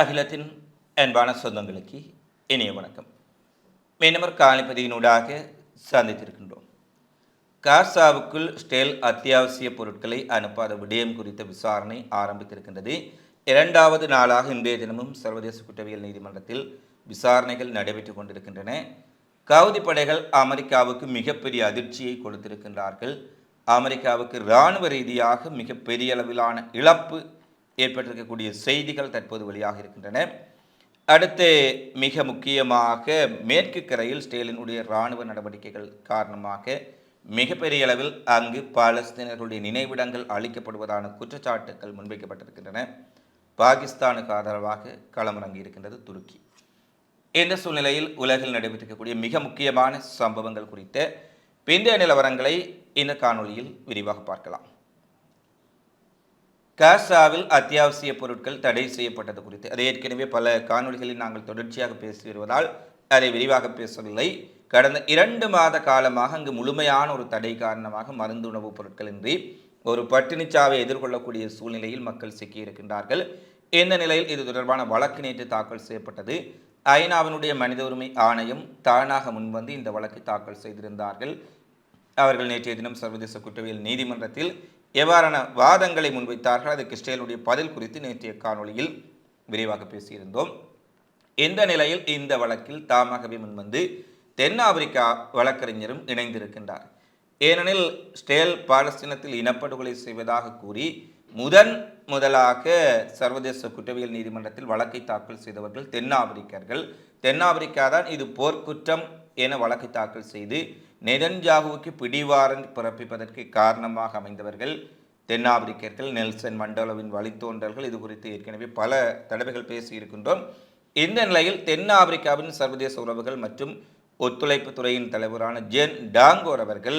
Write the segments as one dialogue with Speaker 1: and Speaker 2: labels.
Speaker 1: அகிலத்தின் அன்பான சொந்தங்களுக்கு இனிய வணக்கம் மீனவர் காலிப்பதியினூடாக சந்தித்திருக்கின்றோம் காசாவுக்குள் ஸ்டெல் அத்தியாவசிய பொருட்களை அனுப்பாத விடயம் குறித்த விசாரணை ஆரம்பித்திருக்கின்றது இரண்டாவது நாளாக இன்றைய தினமும் சர்வதேச குற்றவியல் நீதிமன்றத்தில் விசாரணைகள் நடைபெற்று கொண்டிருக்கின்றன கவுதி படைகள் அமெரிக்காவுக்கு மிகப்பெரிய அதிர்ச்சியை கொடுத்திருக்கின்றார்கள் அமெரிக்காவுக்கு இராணுவ ரீதியாக மிகப்பெரிய அளவிலான இழப்பு ஏற்பட்டிருக்கக்கூடிய செய்திகள் தற்போது வெளியாக இருக்கின்றன அடுத்து மிக முக்கியமாக மேற்கு கரையில் ஸ்டேலினுடைய இராணுவ நடவடிக்கைகள் காரணமாக மிகப்பெரிய அளவில் அங்கு பாலஸ்தீனர்களுடைய நினைவிடங்கள் அளிக்கப்படுவதான குற்றச்சாட்டுகள் முன்வைக்கப்பட்டிருக்கின்றன பாகிஸ்தானுக்கு ஆதரவாக களமிறங்கி இருக்கின்றது துருக்கி இந்த சூழ்நிலையில் உலகில் நடைபெற்றிருக்கக்கூடிய மிக முக்கியமான சம்பவங்கள் குறித்த பிந்தைய நிலவரங்களை இந்த காணொலியில் விரிவாக பார்க்கலாம் காசாவில் அத்தியாவசிய பொருட்கள் தடை செய்யப்பட்டது குறித்து அது ஏற்கனவே பல காணொலிகளில் நாங்கள் தொடர்ச்சியாக பேசி வருவதால் அதை விரிவாக பேசவில்லை கடந்த இரண்டு மாத காலமாக அங்கு முழுமையான ஒரு தடை காரணமாக மருந்து உணவுப் பொருட்களின்றி ஒரு பட்டினிச்சாவை எதிர்கொள்ளக்கூடிய சூழ்நிலையில் மக்கள் சிக்கியிருக்கின்றார்கள் இந்த நிலையில் இது தொடர்பான வழக்கு நேற்று தாக்கல் செய்யப்பட்டது ஐநாவினுடைய மனித உரிமை ஆணையம் தானாக முன்வந்து இந்த வழக்கை தாக்கல் செய்திருந்தார்கள் அவர்கள் நேற்றைய தினம் சர்வதேச குற்றவியல் நீதிமன்றத்தில் எவ்வாறான வாதங்களை முன்வைத்தார்கள் அதற்கு இஸ்ரேலுடைய பதில் குறித்து நேற்றைய காணொலியில் விரிவாக பேசியிருந்தோம் இந்த நிலையில் இந்த வழக்கில் தாமாகவே முன்வந்து தென்னாப்பிரிக்கா வழக்கறிஞரும் இணைந்திருக்கின்றார் ஏனெனில் ஸ்டேல் பாலஸ்தீனத்தில் இனப்படுகொலை செய்வதாக கூறி முதன் முதலாக சர்வதேச குற்றவியல் நீதிமன்றத்தில் வழக்கை தாக்கல் செய்தவர்கள் தென்னாப்பிரிக்கர்கள் தென்னாப்பிரிக்கா தான் இது போர்க்குற்றம் என வழக்கை தாக்கல் செய்து நெதன்ஜாகுவுக்கு பிடிவாரன் பிறப்பிப்பதற்கு காரணமாக அமைந்தவர்கள் தென்னாப்பிரிக்கர்கள் நெல்சன் மண்டலவின் வழித்தோன்றல்கள் இது குறித்து ஏற்கனவே பல தடவைகள் பேசியிருக்கின்றோம் இந்த நிலையில் தென்னாப்பிரிக்காவின் சர்வதேச உறவுகள் மற்றும் ஒத்துழைப்பு துறையின் தலைவரான ஜென் டாங்கோர் அவர்கள்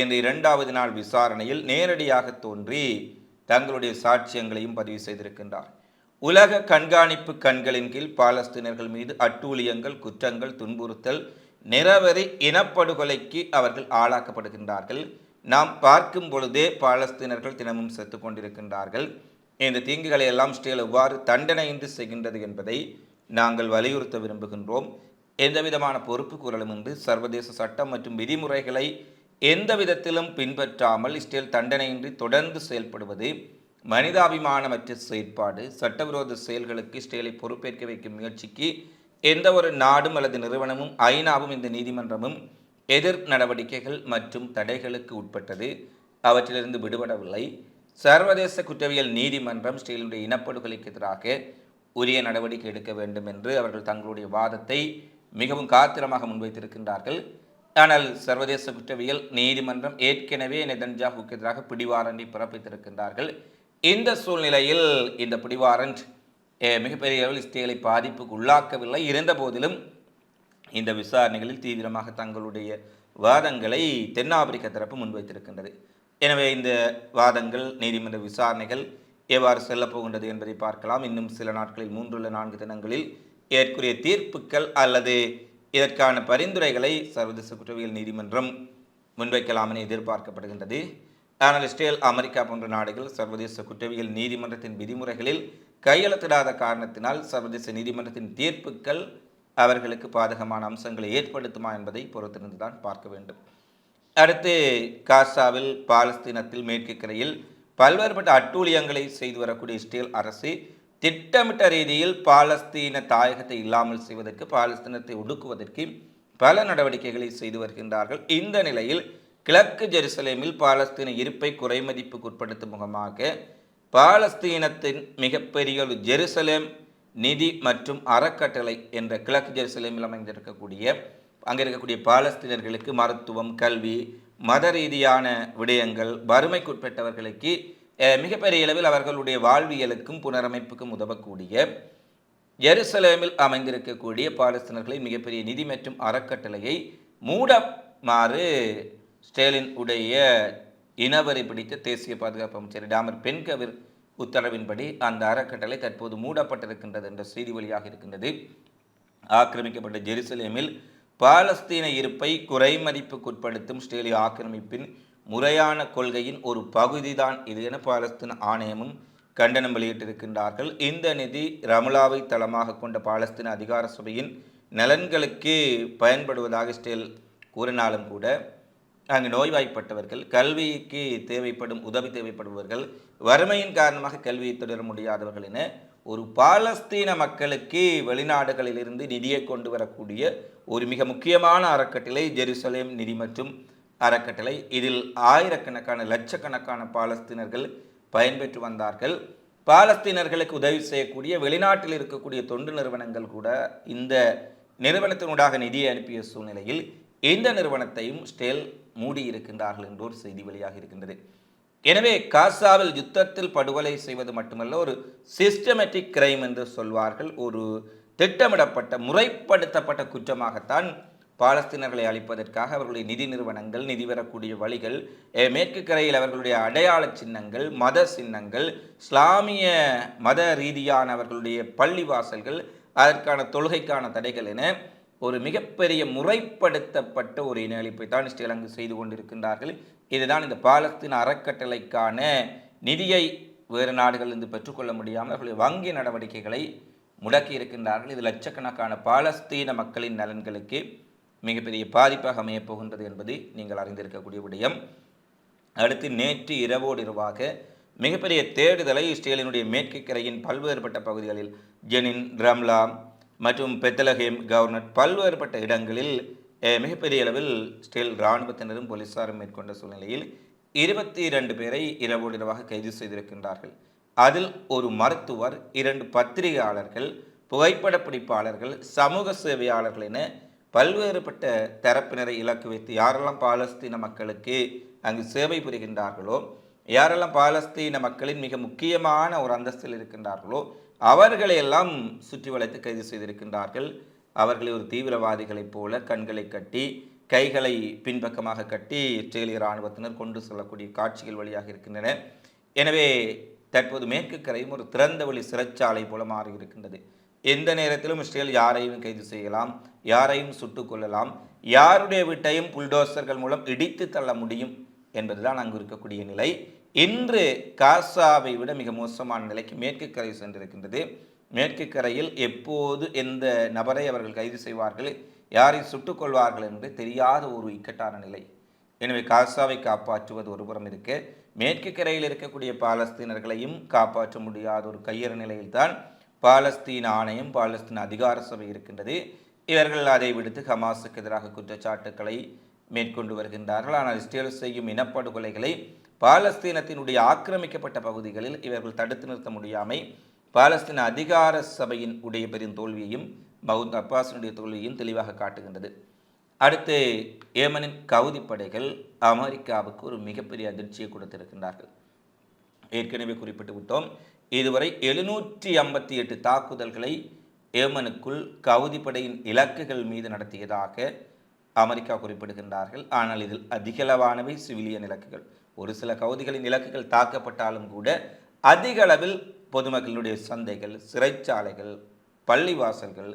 Speaker 1: இன்று இரண்டாவது நாள் விசாரணையில் நேரடியாக தோன்றி தங்களுடைய சாட்சியங்களையும் பதிவு செய்திருக்கின்றார் உலக கண்காணிப்பு கண்களின் கீழ் பாலஸ்தீனர்கள் மீது அட்டூழியங்கள் குற்றங்கள் துன்புறுத்தல் நிறவரி இனப்படுகொலைக்கு அவர்கள் ஆளாக்கப்படுகின்றார்கள் நாம் பார்க்கும் பொழுதே பாலஸ்தீனர்கள் தினமும் செத்து கொண்டிருக்கின்றார்கள் இந்த தீங்குகளை எல்லாம் ஸ்டேல் எவ்வாறு தண்டனையின்றி செய்கின்றது என்பதை நாங்கள் வலியுறுத்த விரும்புகின்றோம் எந்தவிதமான பொறுப்பு குரலும் இன்று சர்வதேச சட்டம் மற்றும் விதிமுறைகளை எந்த விதத்திலும் பின்பற்றாமல் இஸ்ரேல் தண்டனையின்றி தொடர்ந்து செயல்படுவது மனிதாபிமானமற்ற செயற்பாடு சட்டவிரோத செயல்களுக்கு இஸ்ரேலை பொறுப்பேற்க வைக்கும் முயற்சிக்கு எந்த ஒரு நாடும் அல்லது நிறுவனமும் ஐநாவும் இந்த நீதிமன்றமும் எதிர் நடவடிக்கைகள் மற்றும் தடைகளுக்கு உட்பட்டது அவற்றிலிருந்து விடுபடவில்லை சர்வதேச குற்றவியல் நீதிமன்றம் ஸ்ரீலுடைய இனப்படுகொலைக்கு எதிராக உரிய நடவடிக்கை எடுக்க வேண்டும் என்று அவர்கள் தங்களுடைய வாதத்தை மிகவும் காத்திரமாக முன்வைத்திருக்கின்றார்கள் ஆனால் சர்வதேச குற்றவியல் நீதிமன்றம் ஏற்கனவே நெதன்ஜாஹுக்கு எதிராக பிடிவாரண்டை பிறப்பித்திருக்கின்றார்கள் இந்த சூழ்நிலையில் இந்த பிடிவாரண்ட் மிகப்பெரிய அளவில் இஸ்ரேலை பாதிப்புக்கு உள்ளாக்கவில்லை இருந்த போதிலும் இந்த விசாரணைகளில் தீவிரமாக தங்களுடைய வாதங்களை தென்னாப்பிரிக்க தரப்பு முன்வைத்திருக்கின்றது எனவே இந்த வாதங்கள் நீதிமன்ற விசாரணைகள் எவ்வாறு செல்லப்போகின்றது என்பதை பார்க்கலாம் இன்னும் சில நாட்களில் மூன்றுள்ள நான்கு தினங்களில் ஏற்குரிய தீர்ப்புக்கள் அல்லது இதற்கான பரிந்துரைகளை சர்வதேச குற்றவியல் நீதிமன்றம் முன்வைக்கலாம் என எதிர்பார்க்கப்படுகின்றது ஆனால் இஸ்ரேல் அமெரிக்கா போன்ற நாடுகள் சர்வதேச குற்றவியல் நீதிமன்றத்தின் விதிமுறைகளில் கையெழுத்திடாத காரணத்தினால் சர்வதேச நீதிமன்றத்தின் தீர்ப்புகள் அவர்களுக்கு பாதகமான அம்சங்களை ஏற்படுத்துமா என்பதை பொறுத்திருந்துதான் தான் பார்க்க வேண்டும் அடுத்து காசாவில் பாலஸ்தீனத்தில் மேற்கு கரையில் பல்வேறுபட்ட அட்டூழியங்களை செய்து வரக்கூடிய இஸ்ரேல் அரசு திட்டமிட்ட ரீதியில் பாலஸ்தீன தாயகத்தை இல்லாமல் செய்வதற்கு பாலஸ்தீனத்தை ஒடுக்குவதற்கு பல நடவடிக்கைகளை செய்து வருகின்றார்கள் இந்த நிலையில் கிழக்கு ஜெருசலேமில் பாலஸ்தீன இருப்பை குறைமதிப்புக்குட்படுத்தும் முகமாக பாலஸ்தீனத்தின் மிகப்பெரிய ஒரு ஜெருசலேம் நிதி மற்றும் அறக்கட்டளை என்ற கிழக்கு ஜெருசலேமில் அமைந்திருக்கக்கூடிய அங்கே இருக்கக்கூடிய பாலஸ்தீனர்களுக்கு மருத்துவம் கல்வி மத ரீதியான விடயங்கள் வறுமைக்குட்பட்டவர்களுக்கு மிகப்பெரிய அளவில் அவர்களுடைய வாழ்வியலுக்கும் புனரமைப்புக்கும் உதவக்கூடிய ஜெருசலேமில் அமைந்திருக்கக்கூடிய பாலஸ்தீனர்களை மிகப்பெரிய நிதி மற்றும் அறக்கட்டளையை மூடமாறு ஸ்டேலின் உடைய இனவரை பிடித்த தேசிய பாதுகாப்பு அமைச்சர் டாமர் பென்கவிர் உத்தரவின்படி அந்த அறக்கட்டளை தற்போது மூடப்பட்டிருக்கின்றது என்ற செய்தி வழியாக இருக்கின்றது ஆக்கிரமிக்கப்பட்ட ஜெருசலேமில் பாலஸ்தீன இருப்பை குறைமதிப்புக்குட்படுத்தும் இஸ்ரேலிய ஆக்கிரமிப்பின் முறையான கொள்கையின் ஒரு பகுதிதான் இது என பாலஸ்தீன ஆணையமும் கண்டனம் வெளியிட்டிருக்கின்றார்கள் இந்த நிதி ரமலாவை தளமாக கொண்ட பாலஸ்தீன அதிகார சபையின் நலன்களுக்கு பயன்படுவதாக ஸ்டேல் கூறினாலும் கூட அங்கு நோய்வாய்ப்பட்டவர்கள் கல்விக்கு தேவைப்படும் உதவி தேவைப்படுபவர்கள் வறுமையின் காரணமாக கல்வியை தொடர முடியாதவர்கள் என ஒரு பாலஸ்தீன மக்களுக்கு வெளிநாடுகளிலிருந்து நிதியை கொண்டு வரக்கூடிய ஒரு மிக முக்கியமான அறக்கட்டளை ஜெருசலேம் நிதி மற்றும் அறக்கட்டளை இதில் ஆயிரக்கணக்கான லட்சக்கணக்கான பாலஸ்தீனர்கள் பயன்பெற்று வந்தார்கள் பாலஸ்தீனர்களுக்கு உதவி செய்யக்கூடிய வெளிநாட்டில் இருக்கக்கூடிய தொண்டு நிறுவனங்கள் கூட இந்த நிறுவனத்தினூடாக நிதியை அனுப்பிய சூழ்நிலையில் இந்த நிறுவனத்தையும் ஸ்டேல் மூடியிருக்கின்றார்கள் என்று ஒரு செய்தி வெளியாக இருக்கின்றது எனவே காசாவில் யுத்தத்தில் படுகொலை செய்வது மட்டுமல்ல ஒரு சிஸ்டமேட்டிக் கிரைம் என்று சொல்வார்கள் ஒரு திட்டமிடப்பட்ட முறைப்படுத்தப்பட்ட குற்றமாகத்தான் பாலஸ்தீனர்களை அழிப்பதற்காக அவர்களுடைய நிதி நிறுவனங்கள் நிதி பெறக்கூடிய வழிகள் மேற்கு கரையில் அவர்களுடைய அடையாள சின்னங்கள் மத சின்னங்கள் இஸ்லாமிய மத ரீதியான அவர்களுடைய பள்ளிவாசல்கள் அதற்கான தொழுகைக்கான தடைகள் என ஒரு மிகப்பெரிய முறைப்படுத்தப்பட்ட ஒரு இணையளிப்பை தான் ஸ்ரீலங்கு செய்து கொண்டிருக்கின்றார்கள் இதுதான் இந்த பாலஸ்தீன் அறக்கட்டளைக்கான நிதியை வேறு நாடுகள் இருந்து பெற்றுக்கொள்ள முடியாமல் அவர்களுடைய வங்கி நடவடிக்கைகளை முடக்கி இருக்கின்றார்கள் இது லட்சக்கணக்கான பாலஸ்தீன மக்களின் நலன்களுக்கு மிகப்பெரிய பாதிப்பாக அமையப் போகின்றது என்பது நீங்கள் அறிந்திருக்கக்கூடிய விடயம் அடுத்து நேற்று இரவோடு இரவாக மிகப்பெரிய தேடுதலை இஸ்ரேலினுடைய கரையின் பல்வேறுபட்ட பகுதிகளில் ஜெனின் ரம்லா மற்றும் பெத்தலகேம் கவர்னர் பல்வேறுபட்ட இடங்களில் மிகப்பெரிய அளவில் ஸ்டில் இராணுவத்தினரும் போலீஸாரும் மேற்கொண்ட சூழ்நிலையில் இருபத்தி இரண்டு பேரை இரவோடு இரவாக கைது செய்திருக்கின்றார்கள் அதில் ஒரு மருத்துவர் இரண்டு பத்திரிகையாளர்கள் புகைப்பட பிடிப்பாளர்கள் சமூக சேவையாளர்கள் என பல்வேறுபட்ட தரப்பினரை இலக்கு வைத்து யாரெல்லாம் பாலஸ்தீன மக்களுக்கு அங்கு சேவை புரிகின்றார்களோ யாரெல்லாம் பாலஸ்தீன மக்களின் மிக முக்கியமான ஒரு அந்தஸ்தில் இருக்கின்றார்களோ அவர்களையெல்லாம் சுற்றி வளைத்து கைது செய்திருக்கின்றார்கள் அவர்களை ஒரு தீவிரவாதிகளைப் போல கண்களை கட்டி கைகளை பின்பக்கமாக கட்டி இஸ்ரேலிய இராணுவத்தினர் கொண்டு செல்லக்கூடிய காட்சிகள் வழியாக இருக்கின்றன எனவே தற்போது மேற்கு கரையும் ஒரு திறந்த வழி சிறைச்சாலை போல மாறியிருக்கின்றது எந்த நேரத்திலும் இஸ்ரேல் யாரையும் கைது செய்யலாம் யாரையும் சுட்டுக்கொள்ளலாம் யாருடைய வீட்டையும் புல்டோசர்கள் மூலம் இடித்து தள்ள முடியும் என்பதுதான் அங்கு இருக்கக்கூடிய நிலை இன்று காசாவை விட மிக மோசமான நிலைக்கு மேற்கு கரை சென்றிருக்கின்றது மேற்கு கரையில் எப்போது எந்த நபரை அவர்கள் கைது செய்வார்கள் யாரை சுட்டுக்கொள்வார்கள் என்று தெரியாத ஒரு இக்கட்டான நிலை எனவே காசாவை காப்பாற்றுவது ஒருபுறம் இருக்கு மேற்கு கரையில் இருக்கக்கூடிய பாலஸ்தீனர்களையும் காப்பாற்ற முடியாத ஒரு கையறு நிலையில்தான் பாலஸ்தீன் ஆணையம் பாலஸ்தீன் அதிகார சபை இருக்கின்றது இவர்கள் அதை விடுத்து ஹமாஸுக்கு எதிராக குற்றச்சாட்டுக்களை மேற்கொண்டு வருகின்றார்கள் ஆனால் இஸ்ரேல் செய்யும் இனப்படுகொலைகளை பாலஸ்தீனத்தினுடைய ஆக்கிரமிக்கப்பட்ட பகுதிகளில் இவர்கள் தடுத்து நிறுத்த முடியாமை பாலஸ்தீன அதிகார சபையின் உடைய பெரும் தோல்வியையும் மகுந்த் அப்பாஸினுடைய தோல்வியையும் தெளிவாக காட்டுகின்றது அடுத்து ஏமனின் கவுதி படைகள் அமெரிக்காவுக்கு ஒரு மிகப்பெரிய அதிர்ச்சியை கொடுத்திருக்கின்றார்கள் ஏற்கனவே குறிப்பிட்டு விட்டோம் இதுவரை எழுநூற்றி ஐம்பத்தி எட்டு தாக்குதல்களை ஏமனுக்குள் கவுதி படையின் இலக்குகள் மீது நடத்தியதாக அமெரிக்கா குறிப்பிடுகின்றார்கள் ஆனால் இதில் அதிகளவானவை சிவிலியன் இலக்குகள் ஒரு சில கவுதிகளின் இலக்குகள் தாக்கப்பட்டாலும் கூட அதிக அளவில் பொதுமக்களுடைய சந்தைகள் சிறைச்சாலைகள் பள்ளிவாசல்கள்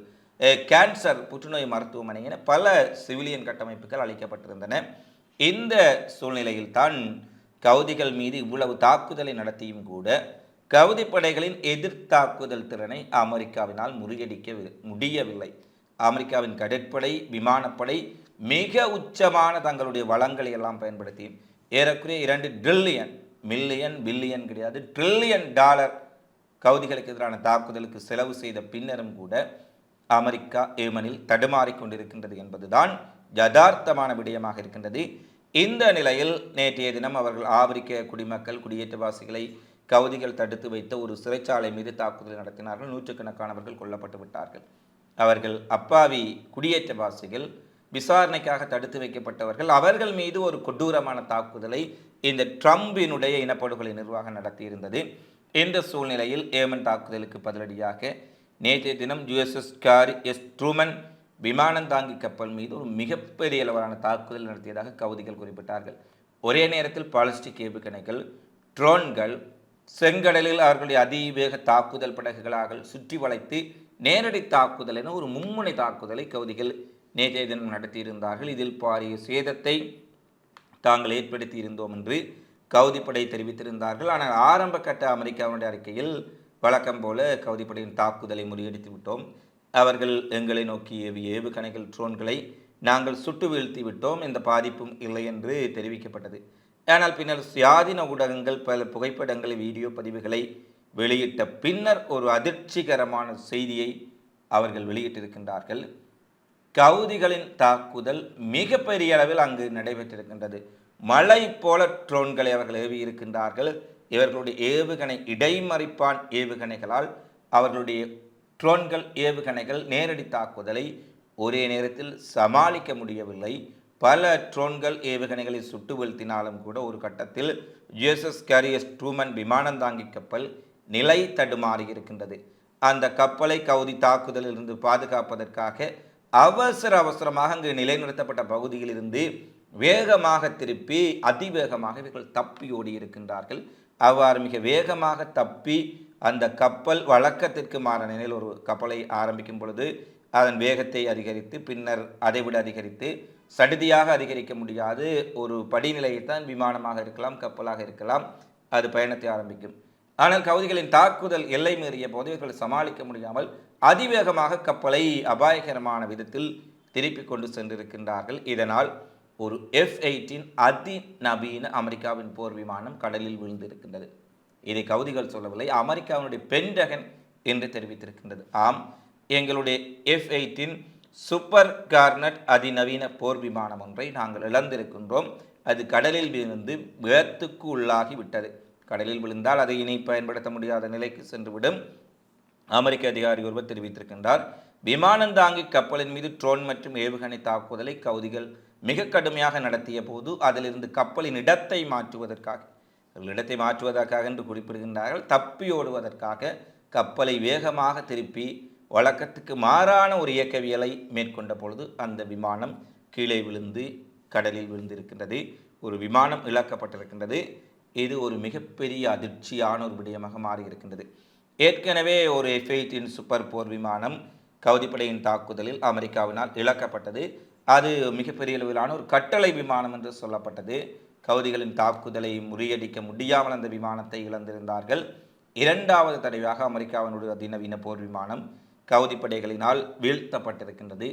Speaker 1: கேன்சர் புற்றுநோய் மருத்துவமனை என பல சிவிலியன் கட்டமைப்புகள் அளிக்கப்பட்டிருந்தன இந்த சூழ்நிலையில் தான் கவுதிகள் மீது இவ்வளவு தாக்குதலை நடத்தியும் கூட கவுதி படைகளின் எதிர்த்தாக்குதல் திறனை அமெரிக்காவினால் முறியடிக்க முடியவில்லை அமெரிக்காவின் கடற்படை விமானப்படை மிக உச்சமான தங்களுடைய வளங்களை எல்லாம் பயன்படுத்தி ஏறக்குறைய இரண்டு ட்ரில்லியன் மில்லியன் பில்லியன் கிடையாது ட்ரில்லியன் டாலர் கவுதிகளுக்கு எதிரான தாக்குதலுக்கு செலவு செய்த பின்னரும் கூட அமெரிக்கா ஏமனில் தடுமாறி கொண்டிருக்கின்றது என்பதுதான் யதார்த்தமான விடயமாக இருக்கின்றது இந்த நிலையில் நேற்றைய தினம் அவர்கள் ஆப்பிரிக்க குடிமக்கள் குடியேற்றவாசிகளை கவுதிகள் தடுத்து வைத்த ஒரு சிறைச்சாலை மீது தாக்குதல் நடத்தினார்கள் நூற்றுக்கணக்கானவர்கள் கொல்லப்பட்டு விட்டார்கள் அவர்கள் அப்பாவி குடியேற்றவாசிகள் விசாரணைக்காக தடுத்து வைக்கப்பட்டவர்கள் அவர்கள் மீது ஒரு கொடூரமான தாக்குதலை இந்த ட்ரம்பினுடைய இனப்படுகொலை நிர்வாகம் நடத்தியிருந்தது இந்த சூழ்நிலையில் ஏமன் தாக்குதலுக்கு பதிலடியாக நேற்றைய தினம் யுஎஸ்எஸ் கார் எஸ் ட்ரூமன் விமானம் தாங்கி கப்பல் மீது ஒரு மிகப்பெரிய அளவிலான தாக்குதல் நடத்தியதாக கவுதிகள் குறிப்பிட்டார்கள் ஒரே நேரத்தில் பாலிஸ்டிக் ஏவுகணைகள் ட்ரோன்கள் செங்கடலில் அவர்களுடைய அதிவேக தாக்குதல் படகுகளாக சுற்றி வளைத்து நேரடி தாக்குதல் என ஒரு மும்முனை தாக்குதலை கவுதிகள் நேற்றைய தினம் நடத்தியிருந்தார்கள் இதில் பாரிய சேதத்தை தாங்கள் ஏற்படுத்தி இருந்தோம் என்று கவுதிப்படை தெரிவித்திருந்தார்கள் ஆனால் ஆரம்ப கட்ட அமெரிக்காவுடைய அறிக்கையில் வழக்கம் போல கவுதிப்படையின் தாக்குதலை முறியடித்து விட்டோம் அவர்கள் எங்களை நோக்கி ஏவுகணைகள் ட்ரோன்களை நாங்கள் சுட்டு வீழ்த்தி விட்டோம் எந்த பாதிப்பும் இல்லை என்று தெரிவிக்கப்பட்டது ஆனால் பின்னர் சுயாதீன ஊடகங்கள் பல புகைப்படங்களை வீடியோ பதிவுகளை வெளியிட்ட பின்னர் ஒரு அதிர்ச்சிகரமான செய்தியை அவர்கள் வெளியிட்டிருக்கின்றார்கள் கவுதிகளின் தாக்குதல் மிகப்பெரிய அளவில் அங்கு நடைபெற்றிருக்கின்றது மழை போல ட்ரோன்களை அவர்கள் ஏவி இருக்கின்றார்கள் இவர்களுடைய ஏவுகணை இடைமறிப்பான் ஏவுகணைகளால் அவர்களுடைய ட்ரோன்கள் ஏவுகணைகள் நேரடி தாக்குதலை ஒரே நேரத்தில் சமாளிக்க முடியவில்லை பல ட்ரோன்கள் ஏவுகணைகளை சுட்டு வீழ்த்தினாலும் கூட ஒரு கட்டத்தில் ஜேசஸ் கேரியஸ் ட்ரூமன் விமானம் தாங்கி கப்பல் நிலை தடுமாறி இருக்கின்றது அந்த கப்பலை கவுதி தாக்குதலிலிருந்து பாதுகாப்பதற்காக அவசர அவசரமாக அங்கு நிலைநிறுத்தப்பட்ட பகுதியில் இருந்து வேகமாக திருப்பி அதிவேகமாக இவர்கள் தப்பி ஓடி இருக்கின்றார்கள் அவ்வாறு மிக வேகமாக தப்பி அந்த கப்பல் வழக்கத்திற்கு மாற நிலையில் ஒரு கப்பலை ஆரம்பிக்கும் பொழுது அதன் வேகத்தை அதிகரித்து பின்னர் அதைவிட அதிகரித்து சடுதியாக அதிகரிக்க முடியாது ஒரு படிநிலையைத்தான் விமானமாக இருக்கலாம் கப்பலாக இருக்கலாம் அது பயணத்தை ஆரம்பிக்கும் ஆனால் கவுதிகளின் தாக்குதல் எல்லை மீறிய போது இவர்கள் சமாளிக்க முடியாமல் அதிவேகமாக கப்பலை அபாயகரமான விதத்தில் திருப்பி கொண்டு சென்றிருக்கின்றார்கள் இதனால் ஒரு எஃப் எயிட்டின் அதிநவீன அமெரிக்காவின் போர் விமானம் கடலில் விழுந்திருக்கின்றது இதை கவுதிகள் சொல்லவில்லை அமெரிக்காவினுடைய பெண்டகன் என்று தெரிவித்திருக்கின்றது ஆம் எங்களுடைய எஃப் எயிட்டின் சூப்பர் கார்னட் அதிநவீன போர் விமானம் ஒன்றை நாங்கள் இழந்திருக்கின்றோம் அது கடலில் விழுந்து வேத்துக்கு உள்ளாகி விட்டது கடலில் விழுந்தால் அதை இனி பயன்படுத்த முடியாத நிலைக்கு சென்றுவிடும் அமெரிக்க அதிகாரி ஒருவர் தெரிவித்திருக்கின்றார் தாங்கி கப்பலின் மீது ட்ரோன் மற்றும் ஏவுகணை தாக்குதலை கவுதிகள் மிக கடுமையாக நடத்திய போது அதிலிருந்து கப்பலின் இடத்தை மாற்றுவதற்காக இடத்தை மாற்றுவதற்காக என்று குறிப்பிடுகின்றார்கள் தப்பி ஓடுவதற்காக கப்பலை வேகமாக திருப்பி வழக்கத்துக்கு மாறான ஒரு இயக்கவியலை மேற்கொண்ட பொழுது அந்த விமானம் கீழே விழுந்து கடலில் விழுந்திருக்கின்றது ஒரு விமானம் இழக்கப்பட்டிருக்கின்றது இது ஒரு மிகப்பெரிய அதிர்ச்சியான ஒரு விடயமாக மாறியிருக்கின்றது ஏற்கனவே ஒரு எஃப்எய்டீன் சூப்பர் போர் விமானம் கவுதிப்படையின் தாக்குதலில் அமெரிக்காவினால் இழக்கப்பட்டது அது மிகப்பெரிய அளவிலான ஒரு கட்டளை விமானம் என்று சொல்லப்பட்டது கவுதிகளின் தாக்குதலை முறியடிக்க முடியாமல் அந்த விமானத்தை இழந்திருந்தார்கள் இரண்டாவது தடவையாக அமெரிக்காவினுடைய அதிநவீன போர் விமானம் கவுதிப்படைகளினால் வீழ்த்தப்பட்டிருக்கின்றது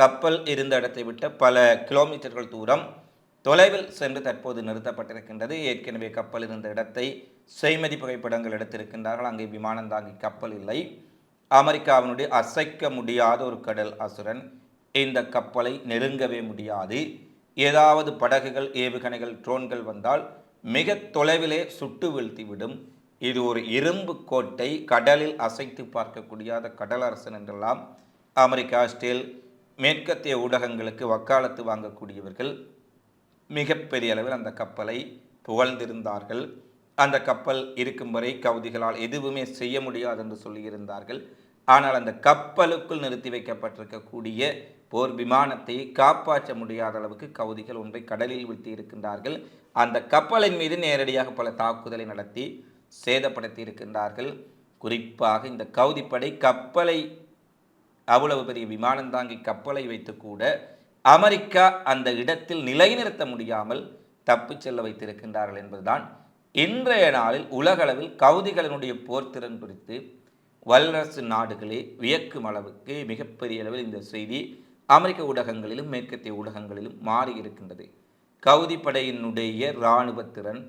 Speaker 1: கப்பல் இருந்த இடத்தை விட்ட பல கிலோமீட்டர்கள் தூரம் தொலைவில் சென்று தற்போது நிறுத்தப்பட்டிருக்கின்றது ஏற்கனவே கப்பல் இருந்த இடத்தை செய்மதி புகைப்படங்கள் எடுத்திருக்கின்றார்கள் அங்கே தாங்கி கப்பல் இல்லை அமெரிக்காவினுடைய அசைக்க முடியாத ஒரு கடல் அசுரன் இந்த கப்பலை நெருங்கவே முடியாது ஏதாவது படகுகள் ஏவுகணைகள் ட்ரோன்கள் வந்தால் மிக தொலைவிலே சுட்டு வீழ்த்திவிடும் இது ஒரு இரும்பு கோட்டை கடலில் அசைத்து பார்க்கக்கூடியாத அரசன் என்றெல்லாம் அமெரிக்கா ஸ்டேல் மேற்கத்திய ஊடகங்களுக்கு வக்காலத்து வாங்கக்கூடியவர்கள் மிகப்பெரிய அளவில் அந்த கப்பலை புகழ்ந்திருந்தார்கள் அந்த கப்பல் இருக்கும் வரை கவுதிகளால் எதுவுமே செய்ய முடியாது என்று சொல்லியிருந்தார்கள் ஆனால் அந்த கப்பலுக்குள் நிறுத்தி வைக்கப்பட்டிருக்கக்கூடிய போர் விமானத்தை காப்பாற்ற முடியாத அளவுக்கு கவுதிகள் ஒன்றை கடலில் விட்டு இருக்கின்றார்கள் அந்த கப்பலின் மீது நேரடியாக பல தாக்குதலை நடத்தி சேதப்படுத்தி இருக்கின்றார்கள் குறிப்பாக இந்த கவுதிப்படை கப்பலை அவ்வளவு பெரிய விமானந்தாங்கி கப்பலை வைத்து கூட அமெரிக்கா அந்த இடத்தில் நிலைநிறுத்த முடியாமல் தப்பு செல்ல வைத்திருக்கின்றார்கள் என்பதுதான் இன்றைய நாளில் உலகளவில் கவுதிகளினுடைய போர்த்திறன் குறித்து வல்லரசு நாடுகளே வியக்கும் அளவுக்கு மிகப்பெரிய அளவில் இந்த செய்தி அமெரிக்க ஊடகங்களிலும் மேற்கத்திய ஊடகங்களிலும் மாறி இருக்கின்றது கவுதி படையினுடைய இராணுவ திறன்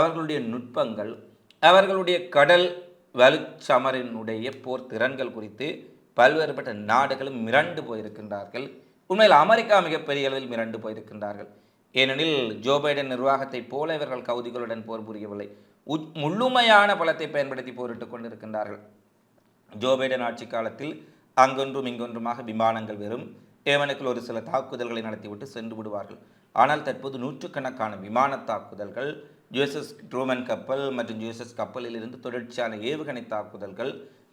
Speaker 1: அவர்களுடைய நுட்பங்கள் அவர்களுடைய கடல் வலுச்சமரினுடைய போர் திறன்கள் குறித்து பல்வேறுபட்ட நாடுகளும் மிரண்டு போயிருக்கின்றார்கள் உண்மையில் அமெரிக்கா மிகப்பெரிய அளவில் மிரண்டு போயிருக்கின்றார்கள் ஏனெனில் ஜோ பைடன் நிர்வாகத்தைப் போல இவர்கள் கவுதிகளுடன் போர் புரியவில்லை உ முழுமையான பலத்தை பயன்படுத்தி போரிட்டு கொண்டிருக்கின்றார்கள் ஜோ பைடன் ஆட்சி காலத்தில் அங்கொன்றும் இங்கொன்றுமாக விமானங்கள் வெறும் ஏவனுக்குள் ஒரு சில தாக்குதல்களை நடத்திவிட்டு சென்று விடுவார்கள் ஆனால் தற்போது நூற்றுக்கணக்கான விமான தாக்குதல்கள் ஜூசஸ் ட்ரூமன் கப்பல் மற்றும் ஜூசஸ் கப்பலில் இருந்து தொடர்ச்சியான ஏவுகணை தாக்குதல்கள்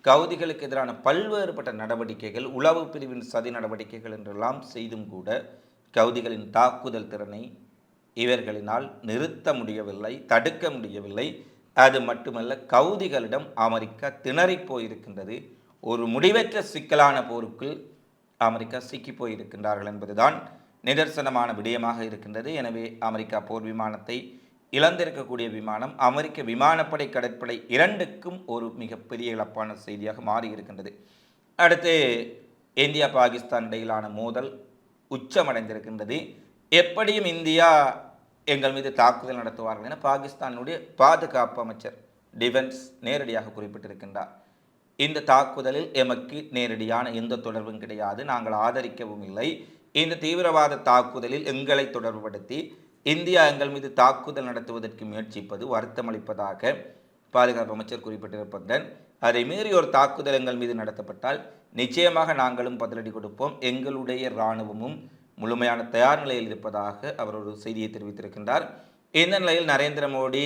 Speaker 1: கவுதிகளுக்கு எதிரான பல்வேறுபட்ட நடவடிக்கைகள் உளவு பிரிவின் சதி நடவடிக்கைகள் என்றெல்லாம் செய்தும் கூட கவுதிகளின் தாக்குதல் திறனை இவர்களினால் நிறுத்த முடியவில்லை தடுக்க முடியவில்லை அது மட்டுமல்ல கவுதிகளிடம் அமெரிக்கா திணறி போயிருக்கின்றது ஒரு முடிவற்ற சிக்கலான போருக்குள் அமெரிக்கா சிக்கி போயிருக்கின்றார்கள் என்பதுதான் நிதர்சனமான விடயமாக இருக்கின்றது எனவே அமெரிக்கா போர் விமானத்தை இழந்திருக்கக்கூடிய விமானம் அமெரிக்க விமானப்படை கடற்படை இரண்டுக்கும் ஒரு மிகப்பெரிய இழப்பான செய்தியாக மாறியிருக்கின்றது அடுத்து இந்தியா பாகிஸ்தான் இடையிலான மோதல் உச்சமடைந்திருக்கின்றது எப்படியும் இந்தியா எங்கள் மீது தாக்குதல் நடத்துவார்கள் என பாகிஸ்தானுடைய பாதுகாப்பு அமைச்சர் டிஃபென்ஸ் நேரடியாக குறிப்பிட்டிருக்கின்றார் இந்த தாக்குதலில் எமக்கு நேரடியான எந்த தொடர்பும் கிடையாது நாங்கள் ஆதரிக்கவும் இல்லை இந்த தீவிரவாத தாக்குதலில் எங்களை தொடர்புபடுத்தி இந்தியா எங்கள் மீது தாக்குதல் நடத்துவதற்கு முயற்சிப்பது வருத்தமளிப்பதாக பாதுகாப்பு அமைச்சர் குறிப்பிட்டிருப்பதுடன் அதை மீறி ஒரு தாக்குதல் எங்கள் மீது நடத்தப்பட்டால் நிச்சயமாக நாங்களும் பதிலடி கொடுப்போம் எங்களுடைய இராணுவமும் முழுமையான தயார் நிலையில் இருப்பதாக அவர் ஒரு செய்தியை தெரிவித்திருக்கின்றார் இந்த நிலையில் நரேந்திர மோடி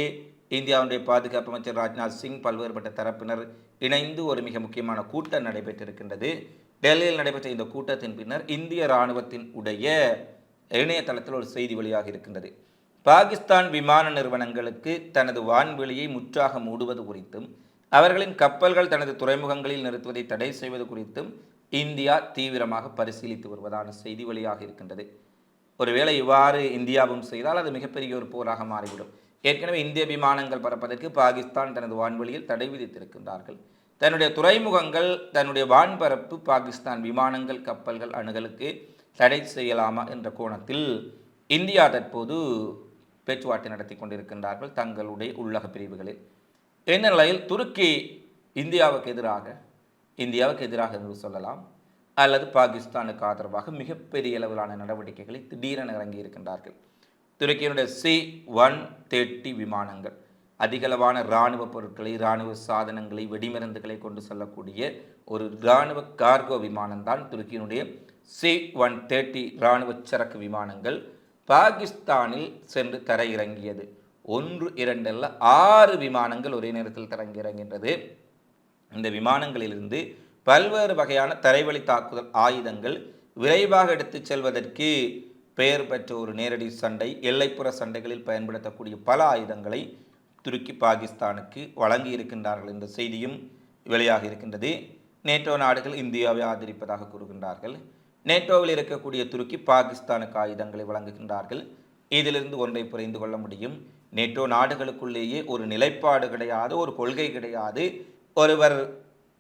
Speaker 1: இந்தியாவுடைய பாதுகாப்பு அமைச்சர் ராஜ்நாத் சிங் பல்வேறுபட்ட தரப்பினர் இணைந்து ஒரு மிக முக்கியமான கூட்டம் நடைபெற்றிருக்கின்றது டெல்லியில் நடைபெற்ற இந்த கூட்டத்தின் பின்னர் இந்திய இராணுவத்தின் உடைய இணையதளத்தில் ஒரு செய்தி வெளியாக இருக்கின்றது பாகிஸ்தான் விமான நிறுவனங்களுக்கு தனது வான்வெளியை முற்றாக மூடுவது குறித்தும் அவர்களின் கப்பல்கள் தனது துறைமுகங்களில் நிறுத்துவதை தடை செய்வது குறித்தும் இந்தியா தீவிரமாக பரிசீலித்து வருவதான செய்தி வழியாக இருக்கின்றது ஒருவேளை இவ்வாறு இந்தியாவும் செய்தால் அது மிகப்பெரிய ஒரு போராக மாறிவிடும் ஏற்கனவே இந்திய விமானங்கள் பறப்பதற்கு பாகிஸ்தான் தனது வான்வெளியில் தடை விதித்திருக்கின்றார்கள் தன்னுடைய துறைமுகங்கள் தன்னுடைய வான்பரப்பு பாகிஸ்தான் விமானங்கள் கப்பல்கள் அணுகலுக்கு தடை செய்யலாமா என்ற கோணத்தில் இந்தியா தற்போது பேச்சுவார்த்தை நடத்தி கொண்டிருக்கின்றார்கள் தங்களுடைய உள்ளக பிரிவுகளில் இந்த நிலையில் துருக்கி இந்தியாவுக்கு எதிராக இந்தியாவுக்கு எதிராக என்று சொல்லலாம் அல்லது பாகிஸ்தானுக்கு ஆதரவாக மிகப்பெரிய அளவிலான நடவடிக்கைகளை திடீரென இறங்கி இருக்கின்றார்கள் துருக்கியினுடைய சி ஒன் தேர்ட்டி விமானங்கள் அதிகளவான இராணுவ பொருட்களை இராணுவ சாதனங்களை வெடிமருந்துகளை கொண்டு செல்லக்கூடிய ஒரு இராணுவ கார்கோ விமானம்தான் துருக்கியினுடைய சி ஒன் தேர்ட்டி இராணுவ சரக்கு விமானங்கள் பாகிஸ்தானில் சென்று தரையிறங்கியது ஒன்று இரண்டல்ல ஆறு விமானங்கள் ஒரே நேரத்தில் தரங்கி இறங்கின்றது இந்த விமானங்களிலிருந்து பல்வேறு வகையான தரைவழி தாக்குதல் ஆயுதங்கள் விரைவாக எடுத்து செல்வதற்கு பெயர் பெற்ற ஒரு நேரடி சண்டை எல்லைப்புற சண்டைகளில் பயன்படுத்தக்கூடிய பல ஆயுதங்களை துருக்கி பாகிஸ்தானுக்கு வழங்கி இருக்கின்றார்கள் என்ற செய்தியும் வெளியாக இருக்கின்றது நேட்டோ நாடுகள் இந்தியாவை ஆதரிப்பதாக கூறுகின்றார்கள் நேட்டோவில் இருக்கக்கூடிய துருக்கி பாகிஸ்தானுக்கு ஆயுதங்களை வழங்குகின்றார்கள் இதிலிருந்து ஒன்றை புரிந்து கொள்ள முடியும் நேட்டோ நாடுகளுக்குள்ளேயே ஒரு நிலைப்பாடு கிடையாது ஒரு கொள்கை கிடையாது ஒருவர்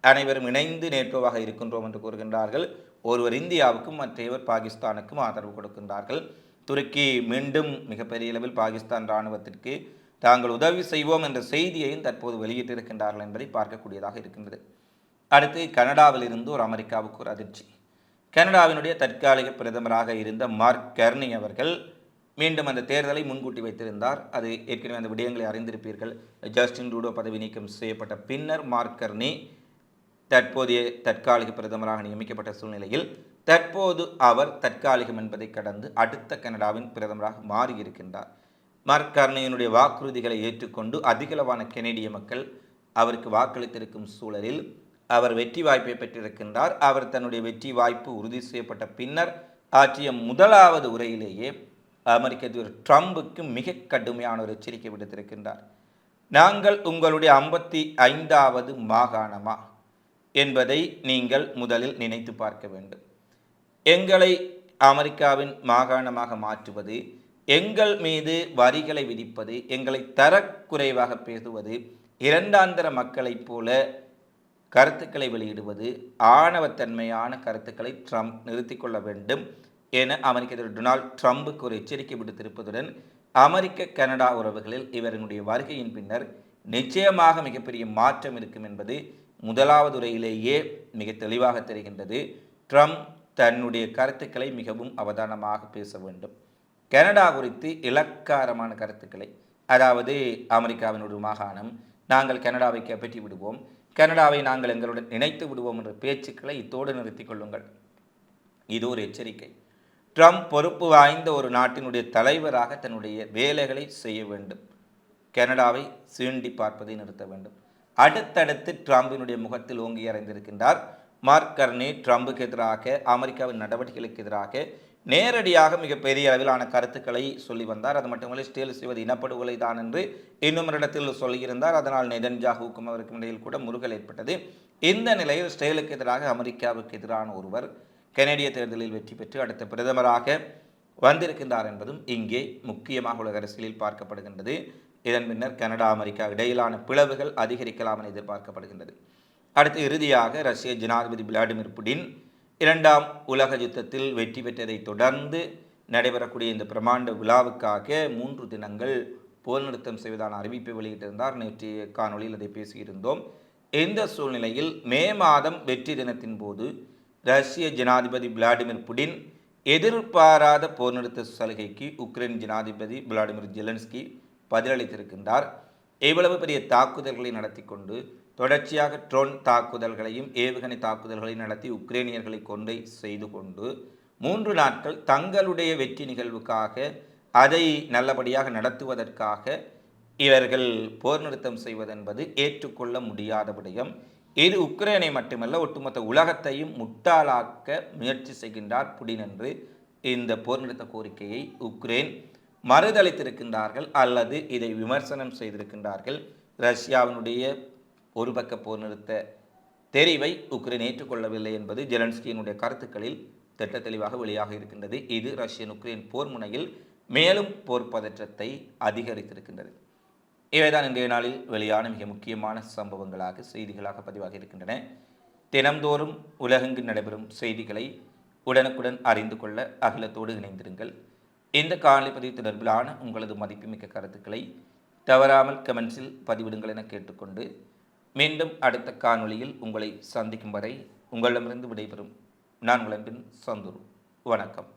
Speaker 1: அனைவரும் இணைந்து நேட்டோவாக இருக்கின்றோம் என்று கூறுகின்றார்கள் ஒருவர் இந்தியாவுக்கும் மற்றையவர் பாகிஸ்தானுக்கும் ஆதரவு கொடுக்கின்றார்கள் துருக்கி மீண்டும் மிகப்பெரிய அளவில் பாகிஸ்தான் இராணுவத்திற்கு தாங்கள் உதவி செய்வோம் என்ற செய்தியையும் தற்போது வெளியிட்டிருக்கின்றார்கள் என்பதை பார்க்கக்கூடியதாக இருக்கின்றது அடுத்து கனடாவில் இருந்து ஒரு அமெரிக்காவுக்கு ஒரு அதிர்ச்சி கனடாவினுடைய தற்காலிக பிரதமராக இருந்த மார்க் கர்னி அவர்கள் மீண்டும் அந்த தேர்தலை முன்கூட்டி வைத்திருந்தார் அது ஏற்கனவே அந்த விடயங்களை அறிந்திருப்பீர்கள் ஜஸ்டின் ரூடோ பதவி நீக்கம் செய்யப்பட்ட பின்னர் மார்க்கர்னி தற்போதைய தற்காலிக பிரதமராக நியமிக்கப்பட்ட சூழ்நிலையில் தற்போது அவர் தற்காலிகம் என்பதை கடந்து அடுத்த கனடாவின் பிரதமராக மாறியிருக்கின்றார் மார்க்கர்னியினுடைய வாக்குறுதிகளை ஏற்றுக்கொண்டு அதிகளவான கெனடிய மக்கள் அவருக்கு வாக்களித்திருக்கும் சூழலில் அவர் வெற்றி வாய்ப்பை பெற்றிருக்கின்றார் அவர் தன்னுடைய வெற்றி வாய்ப்பு உறுதி செய்யப்பட்ட பின்னர் ஆற்றிய முதலாவது உரையிலேயே அமெரிக்க அதிபர் ட்ரம்புக்கு மிக கடுமையான ஒரு எச்சரிக்கை விடுத்திருக்கின்றார் நாங்கள் உங்களுடைய ஐம்பத்தி ஐந்தாவது மாகாணமா என்பதை நீங்கள் முதலில் நினைத்து பார்க்க வேண்டும் எங்களை அமெரிக்காவின் மாகாணமாக மாற்றுவது எங்கள் மீது வரிகளை விதிப்பது எங்களை தரக்குறைவாக பேசுவது இரண்டாந்தர மக்களைப் போல கருத்துக்களை வெளியிடுவது ஆணவத்தன்மையான கருத்துக்களை ட்ரம்ப் நிறுத்திக்கொள்ள கொள்ள வேண்டும் என அமெரிக்க அதிபர் டொனால்ட் ட்ரம்புக்கு ஒரு எச்சரிக்கை விடுத்திருப்பதுடன் அமெரிக்க கனடா உறவுகளில் இவரினுடைய வருகையின் பின்னர் நிச்சயமாக மிகப்பெரிய மாற்றம் இருக்கும் என்பது முதலாவது உரையிலேயே மிக தெளிவாக தெரிகின்றது ட்ரம்ப் தன்னுடைய கருத்துக்களை மிகவும் அவதானமாக பேச வேண்டும் கனடா குறித்து இலக்காரமான கருத்துக்களை அதாவது அமெரிக்காவினுடைய மாகாணம் நாங்கள் கனடாவை கப்பற்றி விடுவோம் கனடாவை நாங்கள் எங்களுடன் இணைத்து விடுவோம் என்ற பேச்சுக்களை இத்தோடு நிறுத்திக் கொள்ளுங்கள் இது ஒரு எச்சரிக்கை ட்ரம்ப் பொறுப்பு வாய்ந்த ஒரு நாட்டினுடைய தலைவராக தன்னுடைய வேலைகளை செய்ய வேண்டும் கனடாவை சீண்டி பார்ப்பதை நிறுத்த வேண்டும் அடுத்தடுத்து ட்ரம்பினுடைய முகத்தில் ஓங்கி அறைந்திருக்கின்றார் மார்க் கர்னி ட்ரம்புக்கு எதிராக அமெரிக்காவின் நடவடிக்கைகளுக்கு எதிராக நேரடியாக மிகப்பெரிய அளவிலான கருத்துக்களை சொல்லி வந்தார் அது மட்டுமல்ல ஸ்டேல் செய்வது இனப்படுகொலை தான் என்று இன்னும் இடத்தில் சொல்லியிருந்தார் அதனால் நெதன்ஜாகுக்கும் அவருக்கும் இடையில் கூட முருகல் ஏற்பட்டது இந்த நிலையில் ஸ்டேலுக்கு எதிராக அமெரிக்காவுக்கு எதிரான ஒருவர் கனேடிய தேர்தலில் வெற்றி பெற்று அடுத்த பிரதமராக வந்திருக்கின்றார் என்பதும் இங்கே முக்கியமாக உலக அரசியலில் பார்க்கப்படுகின்றது இதன் பின்னர் கனடா அமெரிக்கா இடையிலான பிளவுகள் அதிகரிக்கலாம் என எதிர்பார்க்கப்படுகின்றது அடுத்து இறுதியாக ரஷ்ய ஜனாதிபதி விளாடிமிர் புடின் இரண்டாம் உலக யுத்தத்தில் வெற்றி பெற்றதை தொடர்ந்து நடைபெறக்கூடிய இந்த பிரமாண்ட விழாவுக்காக மூன்று தினங்கள் போர் நிறுத்தம் செய்வதான அறிவிப்பை வெளியிட்டிருந்தார் நேற்றைய காணொலியில் அதை பேசியிருந்தோம் இந்த சூழ்நிலையில் மே மாதம் வெற்றி தினத்தின் போது ரஷ்ய ஜனாதிபதி விளாடிமிர் புடின் எதிர்பாராத போர் நிறுத்த சலுகைக்கு உக்ரைன் ஜனாதிபதி விளாடிமிர் ஜெலன்ஸ்கி பதிலளித்திருக்கின்றார் இவ்வளவு பெரிய தாக்குதல்களை நடத்தி கொண்டு தொடர்ச்சியாக ட்ரோன் தாக்குதல்களையும் ஏவுகணை தாக்குதல்களையும் நடத்தி உக்ரைனியர்களை கொண்டே செய்து கொண்டு மூன்று நாட்கள் தங்களுடைய வெற்றி நிகழ்வுக்காக அதை நல்லபடியாக நடத்துவதற்காக இவர்கள் போர் நிறுத்தம் செய்வதென்பது ஏற்றுக்கொள்ள முடியாத விடயம் இது உக்ரைனை மட்டுமல்ல ஒட்டுமொத்த உலகத்தையும் முட்டாளாக்க முயற்சி செய்கின்றார் புடின் என்று இந்த போர் நிறுத்த கோரிக்கையை உக்ரைன் மறுதளித்திருக்கின்றார்கள் அல்லது இதை விமர்சனம் செய்திருக்கின்றார்கள் ரஷ்யாவினுடைய ஒரு பக்க போர் நிறுத்த தெரிவை உக்ரைன் ஏற்றுக்கொள்ளவில்லை என்பது ஜெலன்ஸ்கியினுடைய கருத்துக்களில் திட்ட தெளிவாக வெளியாக இருக்கின்றது இது ரஷ்யன் உக்ரைன் போர் முனையில் மேலும் போர் பதற்றத்தை அதிகரித்திருக்கின்றது இவைதான் இன்றைய நாளில் வெளியான மிக முக்கியமான சம்பவங்களாக செய்திகளாக பதிவாகி இருக்கின்றன தினம்தோறும் உலகெங்கு நடைபெறும் செய்திகளை உடனுக்குடன் அறிந்து கொள்ள அகிலத்தோடு இணைந்திருங்கள் இந்த பதிவு தொடர்பிலான உங்களது மதிப்புமிக்க கருத்துக்களை தவறாமல் கமெண்ட்ஸில் பதிவிடுங்கள் என கேட்டுக்கொண்டு மீண்டும் அடுத்த காணொளியில் உங்களை சந்திக்கும் வரை உங்களிடமிருந்து விடைபெறும் நான் உங்கள் சந்தூர் வணக்கம்